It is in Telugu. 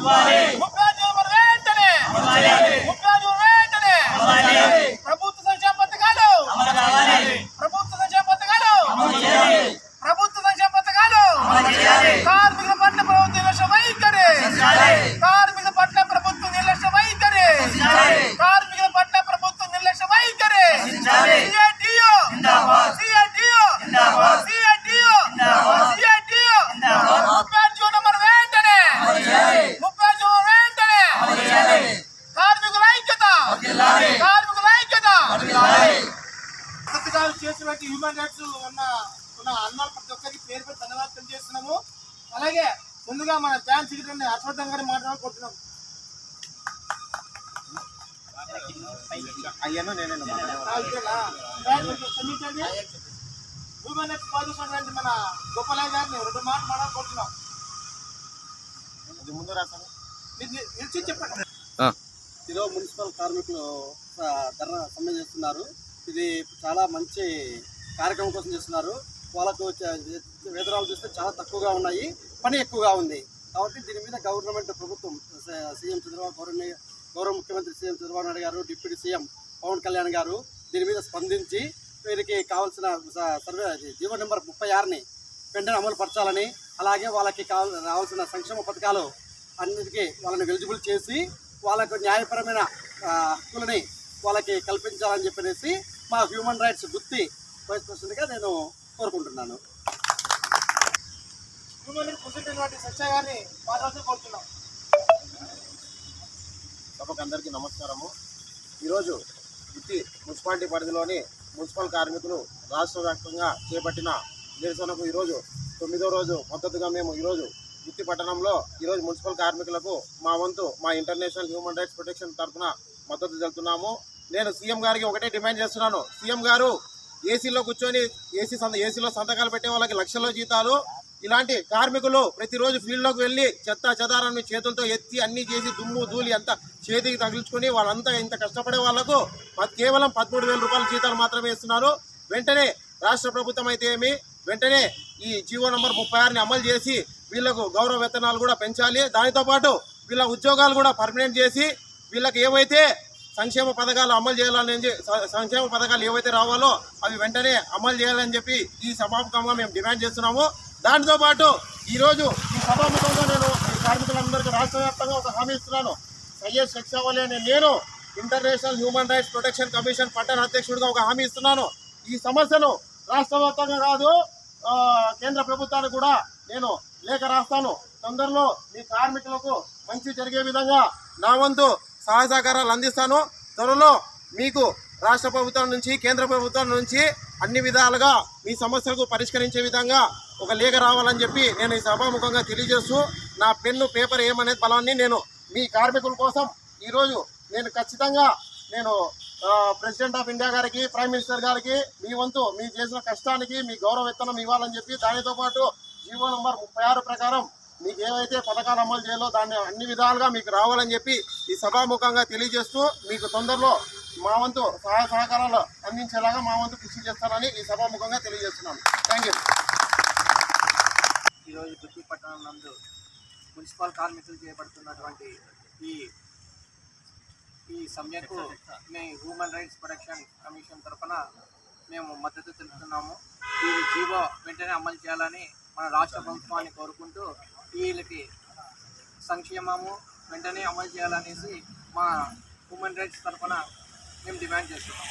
ముప్పై జీవన వెంటనే ముప్పై జీవన వెంటనే ప్రభుత్వ సంక్షేమ పథకాలు ప్రభుత్వ సంక్షేమ పథకాలు ప్రభుత్వ సంక్షేమ పథకాలు కార్మికుల పట్ల ప్రభుత్వ నిర్లక్ష్య వైఖరి కార్మికుల పట్ల ప్రభుత్వ నిర్లక్ష్య వైఖరి కార్మికుల పట్ల ప్రభుత్వ నిర్లక్ష్య వైఖరి సిఐటియు సిఐటియు సిఐటియు సిఐటియు ముప్పై జూన్ నంబర్ వెంటనే ముప్పై జూన్ వెంటనే కార్మికుల ఐక్యత కార్మికుల ఐక్యత పథకాలు చేసినటువంటి హ్యూమన్ రైట్స్ ఉన్న ఉన్న అన్న ప్రతి ఒక్కరికి పేరు పేరు ధన్యవాదాలు తెలియజేస్తున్నాము. అలాగే ముందుగా మన జాయింట్ సెక్రటరీ హర్షవర్ధన్ గారిని మాట్లాడుకుంటున్నాం అయ్యాను నేను క్షమించండి. హ్యూమన్ రైట్స్ పాటిస్తున్నటువంటి మన గోపాలయ్య గారిని రెండు మాటలు మాట్లాడుకుంటున్నాం. ఇది ముందు రాసాను నిలిచి చెప్పండి. ఈరోజు మున్సిపల్ కార్మికులు ఆ, ధర్నా సమ్మె చేస్తున్నారు. ఇది చాలా మంచి కార్యక్రమం కోసం చేస్తున్నారు. వాళ్ళకు వేతనాలు చూస్తే చాలా తక్కువగా ఉన్నాయి. పని ఎక్కువగా ఉంది. కాబట్టి దీని మీద గవర్నమెంట్ ప్రభుత్వం సీఎం చంద్రబాబు గౌరవ గౌరవ ముఖ్యమంత్రి సీఎం చంద్రబాబు నాయుడు గారు డిప్యూటీ సీఎం పవన్ కళ్యాణ్ గారు దీని మీద స్పందించి వీరికి కావాల్సిన స- సర్వే జీవో నెంబర్ ముప్పై ఆరుని వెంటనే అమలు పరచాలని అలాగే వాళ్ళకి కావాల్సిన రావాల్సిన సంక్షేమ పథకాలు అన్నిటికీ వాళ్ళని ఎలిజిబుల్ చేసి వాళ్ళకు న్యాయపరమైన హక్కులని వాళ్ళకి కల్పించాలని చెప్పనేసి మా హ్యూమన్ రైట్స్ గుర్తి వైస్ ప్రెసిడెంట్గా నేను కోరుకుంటున్నాను. సభకు అందరికీ నమస్కారము. ఈరోజు గుత్తి మున్సిపాలిటీ పరిధిలోని మున్సిపల్ కార్మికులు రాష్ట్ర వ్యాప్తంగా చేపట్టిన నిరసనకు ఈరోజు తొమ్మిదో రోజు మద్దతుగా మేము ఈరోజు గుత్తి పట్టణంలో ఈరోజు మున్సిపల్ కార్మికులకు మా వంతు మా ఇంటర్నేషనల్ హ్యూమన్ రైట్స్ ప్రొటెక్షన్ తరఫున మద్దతు తెలుపుతున్నాము. నేను సీఎం గారికి ఒకటే డిమాండ్ చేస్తున్నాను. సీఎం గారు ఏసీలో కూర్చొని ఏసీ సంత ఏసీలో సంతకాలు పెట్టే వాళ్ళకి లక్షల్లో జీతాలు. ఇలాంటి కార్మికులు ప్రతిరోజు ఫీల్డ్లోకి వెళ్ళి చెత్త చెదారాన్ని చేతులతో ఎత్తి అన్ని చేసి దుమ్ము ధూళి అంతా చేతికి తగిలించుకొని వాళ్ళంతా ఇంత కష్టపడే వాళ్ళకు కేవలం పదమూడు వేల రూపాయల జీతాలు మాత్రమే ఇస్తున్నారు. వెంటనే రాష్ట్ర ప్రభుత్వం అయితే ఏమి? వెంటనే ఈ జీవో నంబర్ ముప్పై ఆరుని అమలు చేసి వీళ్ళకు గౌరవ వేతనాలు కూడా పెంచాలి. దానితో పాటు వీళ్ళ ఉద్యోగాలు కూడా పర్మనెంట్ చేసి వీళ్ళకి ఏవైతే సంక్షేమ పథకాలు అమలు చేయాలని సంక్షేమ పథకాలు ఏవైతే రావాలో అవి వెంటనే అమలు చేయాలని చెప్పి ఈ సభాముఖంగా మేము డిమాండ్ చేస్తున్నాము. దానితో పాటు ఈరోజు ఈ సభాముఖంగా నేను ఈ కార్మికులందరికీ రాష్ట్ర వ్యాప్తంగా ఒక హామీ ఇస్తున్నాను. సయ్యద్ శక్షావలి అనే నేను international human rights protection commission పట్టణ అధ్యక్షుడిగా ఒక హామీ ఇస్తున్నాను. ఈ సమస్యను రాష్ట్రవ్యాప్తంగా కాదు కేంద్ర ప్రభుత్వానికి కూడా నేను లేఖ రాస్తాను. తొందరలో మీ కార్మికులకు మంచి జరిగే విధంగా నా వంతు సహాయ సహకారాలు అందిస్తాను. త్వరలో మీకు రాష్ట్ర ప్రభుత్వం నుంచి కేంద్ర ప్రభుత్వం నుంచి అన్ని విధాలుగా మీ సమస్యలకు పరిష్కరించే విధంగా ఒక లేఖ రావాలని చెప్పి నేను ఈ సభాముఖంగా తెలియజేస్తూ నా పెన్ను పేపర్ ఏమనేది బలాన్ని నేను మీ కార్మికుల కోసం ఈరోజు నేను ఖచ్చితంగా నేను ప్రెసిడెంట్ ఆఫ్ ఇండియా గారికి ప్రైమ్ మినిస్టర్ గారికి మీ వంతు మీ చేసిన కష్టానికి మీ గౌరవ ఇవ్వాలని చెప్పి దానితో పాటు జీవో నంబర్ ముప్పై ఆరు ప్రకారం మీకు ఏవైతే పథకాలు అమలు చేయాలో దాన్ని అన్ని విధాలుగా మీకు రావాలని చెప్పి ఈ సభాముఖంగా తెలియజేస్తూ మీకు తొందరలో మా వంతు సహాయ సహకారాలు అందించేలాగా మా వంతు కృషి చేస్తానని ఈ సభాముఖంగా తెలియజేస్తున్నాను. థ్యాంక్ యూ ఈరోజు గుత్తి పట్టణం నందు మున్సిపల్ కార్మికులు చేపడుతున్నటువంటి ఈ ఈ సమ్మెకు మేము హ్యూమన్ రైట్స్ ప్రొటెక్షన్ కమిషన్ తరఫున మేము మద్దతు తెలుపుతున్నాము. ఈ జీవో వెంటనే అమలు చేయాలని మన రాష్ట్ర ప్రభుత్వాన్ని కోరుకుంటూ వీళ్ళకి సంక్షేమము వెంటనే అమలు చేయాలనేసి మా హ్యూమన్ రైట్స్ తరఫున మేము డిమాండ్ చేస్తున్నాం.